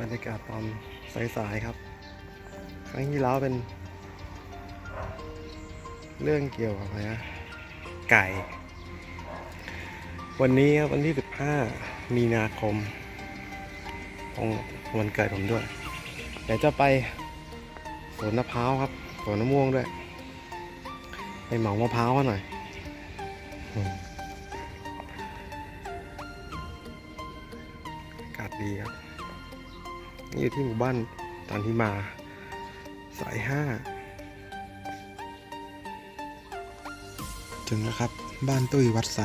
บรรยากาศตอนสายๆครับ ครั้งที่แล้วเป็น เรื่องเกี่ยวกับอะไรนะไก่ วันนี้ครับวันที่ 15 มีนาคมตรงวันเกิดผมด้วยเดี๋ยวจะไปสวนมะพร้าวครับสวนมะม่วงด้วย ไปเหมามะพร้าวหน่อยอากาศดีครับ นี่อยู่ที่หมู่บ้านตันทิมา สายห้าถึงแล้วครับ บ้านตุ้ยวัดใส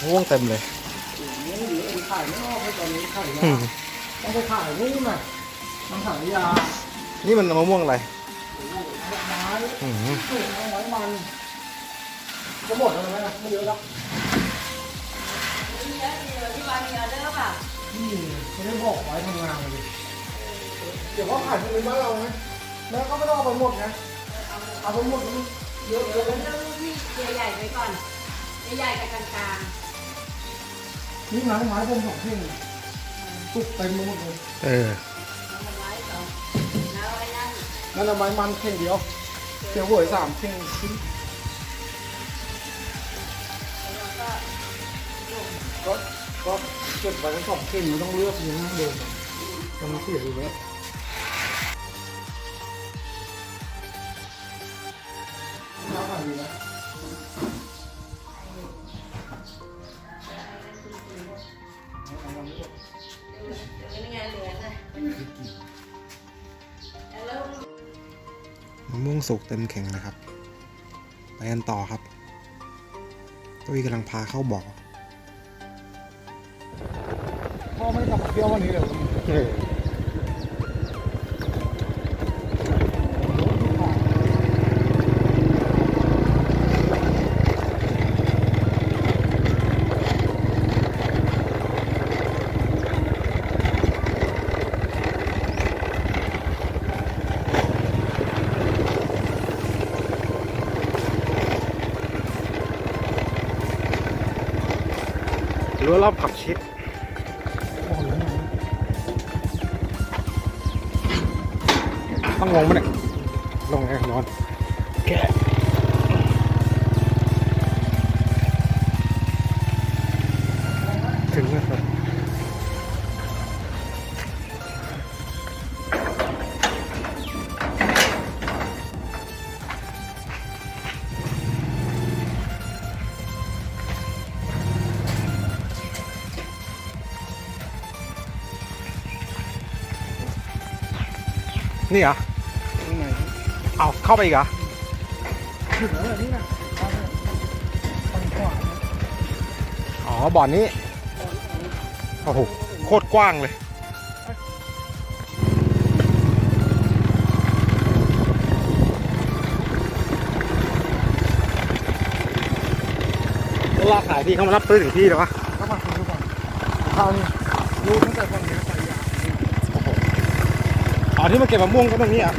ม่วงเต็มเลยนี่หรือเอ็นขายไม่ออกเลยตอนนี้ขายอืยามต้องไปขายนู่นน่ะมันขายยา นี่มันมะม่วงอะไรดอกไม้อืมสูงเอาไว้มันจะหมดแล้วไหมนะไม่เยอะแล้ว มีเยอะที่บ้านมีออเดอร์ป่ะนี่ไม่ได้บอกไว้ทำงานเลยเดี๋ยวเขาขายที่บ้านเราไหมแล้วก็ไม่ต้องเอาไปหมดนะเอาไปหมดนี่เยอะเดี๋เยยวอะเลือกลูกที่ใหญ่ๆไปก่อน ใหญ่ๆกับกลางนี่ไม้ไม้ผมสองเพ่งตุกเต็มไปหมดเลยเออ ๆเอามาไว้ก่อนแล้วไอ้นั่นนั่นเอาไม้มันเพ่งเดียวเจียวหวยสามเพ่งชิ้นแล้วก็ก็ ก็เก็บไว้ทั้งสองเพ่งมันต้องเลือกอย่างนั้นเดิมจะมันเสียอยู่แล้วแล้วกันดีนะเดี๋ยวนี่ไงเหลือเลยแล้วมะม่วงสุกเต็มเข่งเลยครับ ไปกันต่อครับตุ้ยกำลังพาเข้าบ่อ ไม่กลับเที่ยววันนี้เลยรั้วรอบขับชิด ต้องลงมาเนี่ยลงไงนอนแกะถึงแล้วครับนี่เหรอตรงไหน เอาเข้าไปอีกเหรอถึงแล้วเหรอนี่นะทางทางขวานะอ๋อบ่อนนี้โอ้โหโคตรกว้างเลยเวลาขายที่เขามารับซื้อถึงที่แล้ววะเข้ามาคุยก่อนครานี้รู้ตั้งแต่ตอนนี้ไปยาโอ้โหอ๋อที่มาเก็บมะม่วงก็ตรงนี้อะ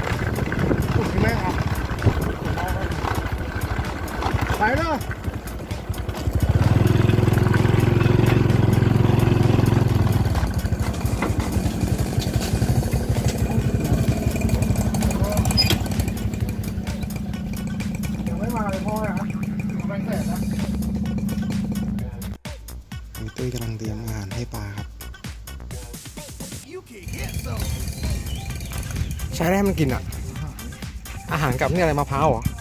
สุดที่แม่ครับไปเนาะยังไม่มาเลยพ่อนะเอาไป แสนนะตุ้ยกำลังเตรียมอาหารให้ปลาครับ ใช้ได้ให้มันกินอะ อาหารกับนี่อะไรมะพร้าวเหรอ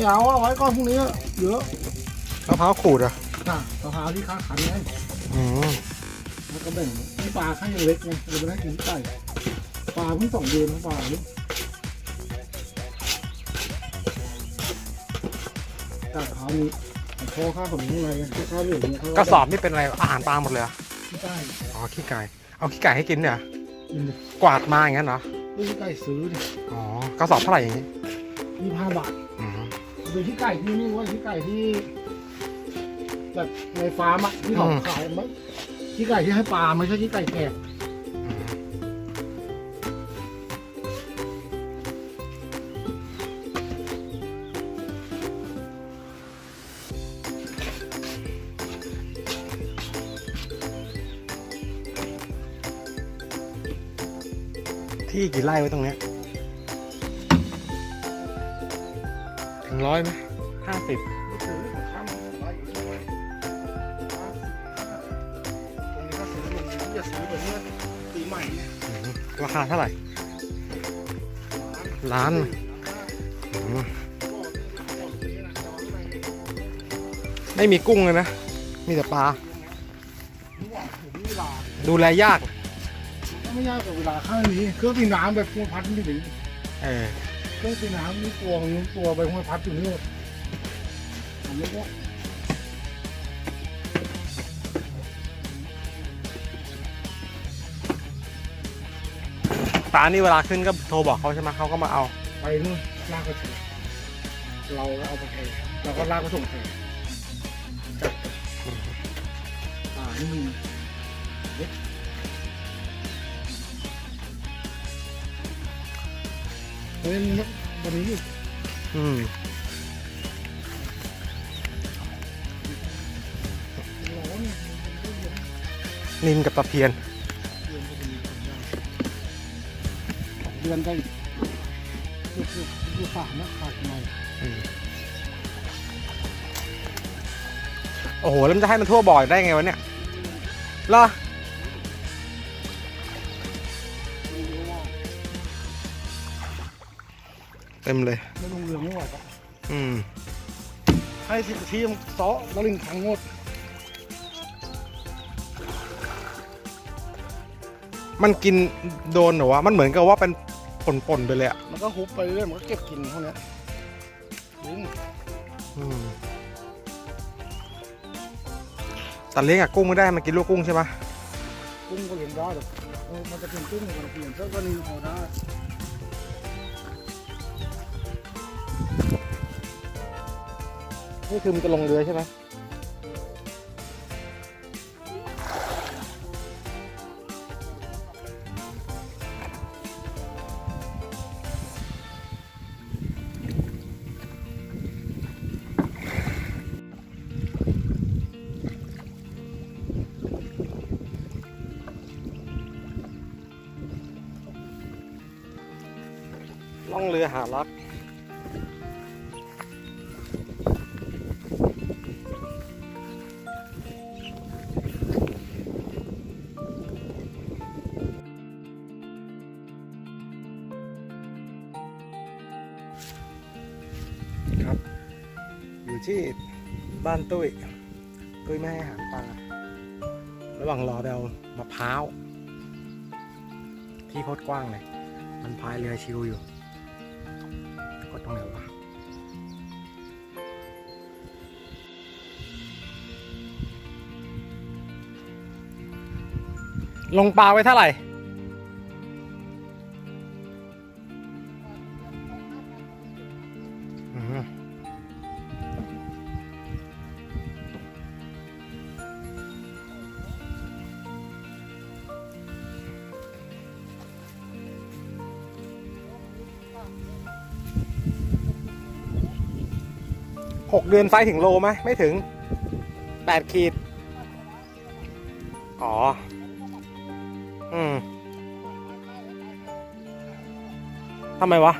ไม่เอาเอาไว้ก่อนพรุ่งนี้เยอะมะพร้าวขูดอะค่ะมะพร้าวที่ค้าขันไงอืมแล้วก็แบ่งนี่ปลาข้างยังเล็กไงเราไปนั่งกินไก่ปลาเพิ่งสองเดือนนะปลาเนี่ยแต่เขามีโคค่าของนี้อะไรค่าเหลืองเนี่ยเขากระสอบนี่เป็นอะไรอาหารปลาหมดเลยเหรอที่ใต้อ๋อขี้ไก่เอาขี้ไก่ให้กินเนี่ยกินดิกวาดมาอย่างนั้นเหรอไม่ใช่ไก่ซื้อดิอ๋อกระสอบเท่าไหร่อย่างนี้ยี่ห้าบาทอืม เป็นที่ไก่ที่นี่ว่าที่ไก่ที่แบบในฟาร์มอะที่เขาอขายมั้งที่ไก่ที่ให้ปลาไม่ใช่ที่ไก่แขกที่กี่ไร่ไว้ตรงเนี้ย ถึงร้อยไหมห้าสิบไม่ถือข้ามไปอีกตรงนี้ก็ซื้อลงนี้อย่าซื้อแบบเนี้ยปีใหม่เนี่ยราคาเท่าไหร่ ล้านอืมไม่มีกุ้งเลยนะ มีแต่ปลา ดูแลยาก ไม่ยากกว่าเวลาข้างนี้ เครื่องตีน้ำแบบหัวพัดนี่ถึงเออ เครื่องตีน้ำนี่ตัวนึงตัวใบหัวพัดอยู่นี่หมดผมไม่ว่าปลานี่เวลาขึ้นก็โทรบอกเขาใช่ไหมเขาก็มาเอา ไปนู่นลากกระเฉดเราก็เอาไปเทเราก็ลากไปส่งเทอ่านี่ เฮ้ยวันนี้อืมร้อนนินกับตะเพียน เดือนได้ดูดูดูฝานะขาดหน่อยโอ้โห แล้วมันจะให้มันทั่วบ่อยได้ไงวะเนี่ยเหรอ ต็มเลยไม่ลงเรือไม่ไหวปะอืม ให้สิบนาทีมันเซาะแล้วลิงทั้งหมดมันกินโดนเหรอวะ มันเหมือนกับว่าเป็นป่นๆไปเลยอะมันก็ฮุบไปเรื่อยมันก็เก็บกินเท่านี้ลิงอืมแต่เลี้ยงกับกุ้งไม่ได้ มันกินลูกกุ้งใช่ไหมกุ้งก็เลี้ยงได้แต่เออมันจะเป็นกุ้งมันเปลี่ยนเจ้าก็ลิงพอได้ นี่คือมันจะลงเรือใช่ไหมล่องเรือหารัก ที่บ้านตุ้ยตุ้ยไม่ให้อาหารปลาระหว่างรอไปเอามะพร้าวที่โคตรกว้างเลย มันพายเรือชิวอยู่ กดตรงไหนวะลงปลาไว้เท่าไหร่ หกเดือนไซส์ถึงโลไหมไม่ถึงแปดขีด อ๋อ อืมทำไมวะ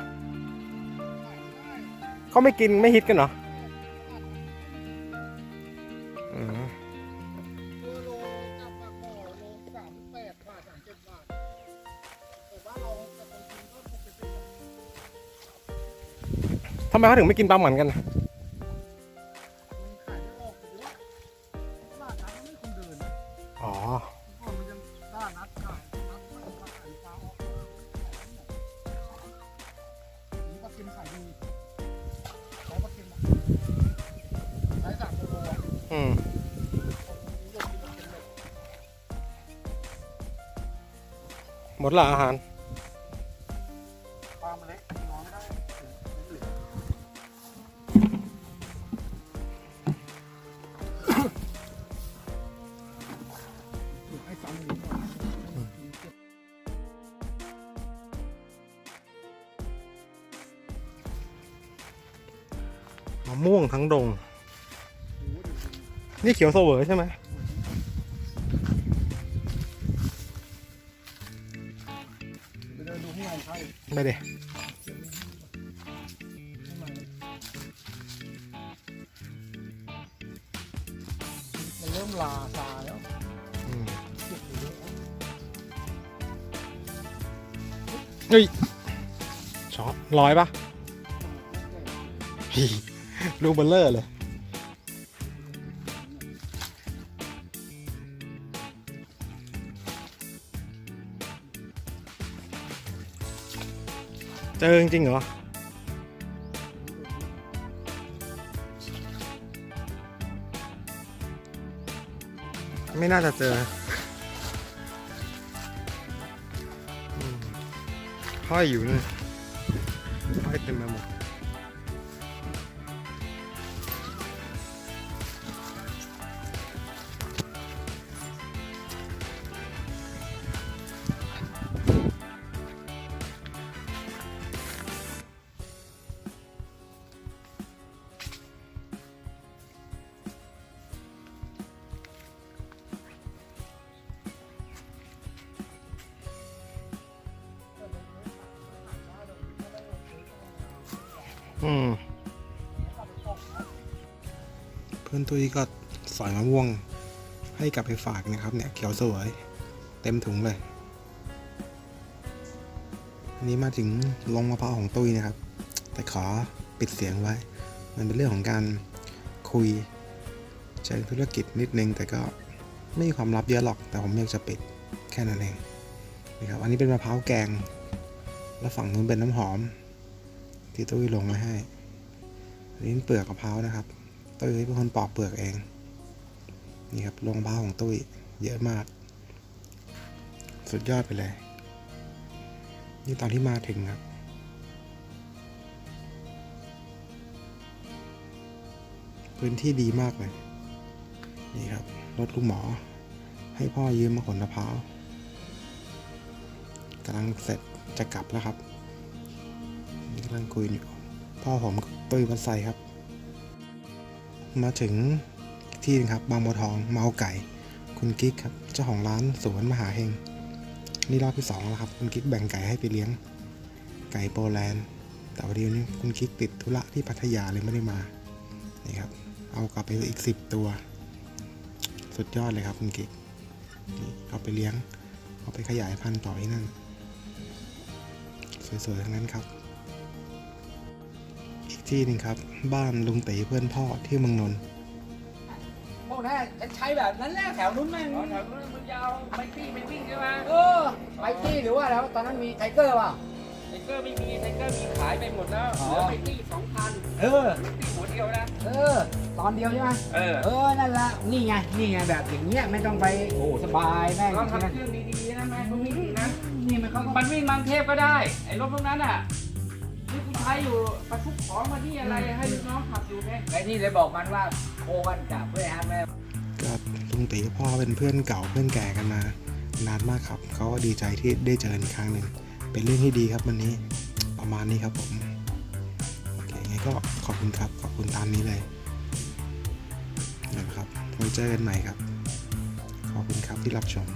เขาไม่กินไม่ฮิตกันเหรอทสามเจ็ดบาทแต่ว่าเราจะไปกินก็ปกติทำไมเขาถึงไม่กินปลาหมันกัน อืมหมดละอาหารปลาเล็กนอนไม่ได้เหลืออีกหน่อยมะม่วงทั้งดง นี่เขียวเสวยใช่ไหมไปเดินดูหข้างในใช่ไม่เด้ข้างในมันเริ่มลาซาแล้วอืมเก็บไปเยอะแล้วเฮ้ยช็อตร้อยปะฮีลูกเบลเลอร์เลย เจอจริงเหรอ ไม่น่าจะเจออืมห้อยอยู่นี่ห้อยเต็มไปหมด อืม เพื่อนตุ้ยก็สอยมะม่วง ให้กลับไปฝากนะครับเนี่ยเขียวสวย เต็มถุงเลยอันนี้มาถึงลงมะพร้าวของตุ้ยนะครับ แต่ขอปิดเสียงไว้ มันเป็นเรื่องของการคุยเชิงธุรกิจนิดนึง แต่ก็ไม่มีความลับเยอะหรอก แต่ผมอยากจะปิดแค่นั้นเองนะครับ อันนี้เป็นมะพร้าวแกง แล้วฝั่งนู้นเป็นน้ำหอม ที่ตุ้ยลงมาให้นี่เป็นเปลือกมะพร้าวนะครับตุ้ยเป็นคนปอกเปลือกเอง นี่ครับลงมะพร้าวของตุ้ยเยอะมาก สุดยอดไปเลย นี่ตอนที่มาถึงครับพื้นที่ดีมากเลย นี่ครับ รถลูกหมอ ให้พ่อยืมมาขนมะพร้าวกำลังเสร็จจะกลับแล้วครับ นี่กำลังคุยอยู่พ่อผมตุ้ยวัดไซครับ มาถึงที่หนึงครับบางบัวทองเมาไก่ คุณกิ๊กครับเจ้าของร้านสวนมหาเฮงนี่รอบที่สองแล้วครับ คุณกิ๊กแบ่งไก่ให้ไปเลี้ยง ไก่โปแลนด์ แต่วันนี้คุณกิ๊กติดธุระที่พัทยาเลยไม่ได้มานี่ครับ เอากลับไปอีกสิบตัว สุดยอดเลยครับ คุณกิ๊กเอาไปเลี้ยง เอาไปขยายพันธุ์ต่อที่นั่น สวยๆทั้งนั้นครับ ที่หนึ่งครับ บ้านลุงตีเพื่อนพ่อที่เมืองนนท์พวกนั้นจะใช้แบบนั้นแหละแถวนู้นแม่งอ๋อแถวนู้นมันยาวไปตี้ไปวิ่งใช่ไหมเออไปที่หรือว่าแล้วตอนนั้นมีไทเกอร์ป่ะไทเกอร์ไม่มีไทเกอร์มีขายไปหมดแล้วอ๋อเหลือไปตี้สองพันเออตี้หัวเดียวนะเออ ตอนเดียวใช่ไหมเออเออนั่นแหละนี่ไงนี่ไงแบบอย่างเงี้ยไม่ต้องไปโอ้สบายแม่งเราทำเครื่องดีๆนะแม่เขาวิ่งนะนี่มันเขาก็มันวิ่งบางเทพก็ได้ไอ้รถพวกนั้นอะ ที่กูใช้อยู่บรรทุกของมาที่อะไรให้ลูกน้องขับอยู่ไงไอ้นี่เลยบอกมันว่าโคกันจับเพื่อฮะแม่ก็ลุงตีกับพ่อเป็นเพื่อนเก่าเพื่อนแก่กันมา นานมากครับเขาก็ดีใจที่ได้เจอกันอีกครั้งหนึ่งเป็นเรื่องที่ดีครับวันนี้ประมาณนี้ครับผมโอเคไงก็ขอบคุณครับขอบคุณตามนี้เลยนะครับไว้เจอกันใหม่ครับ ขอบคุณครับที่รับชม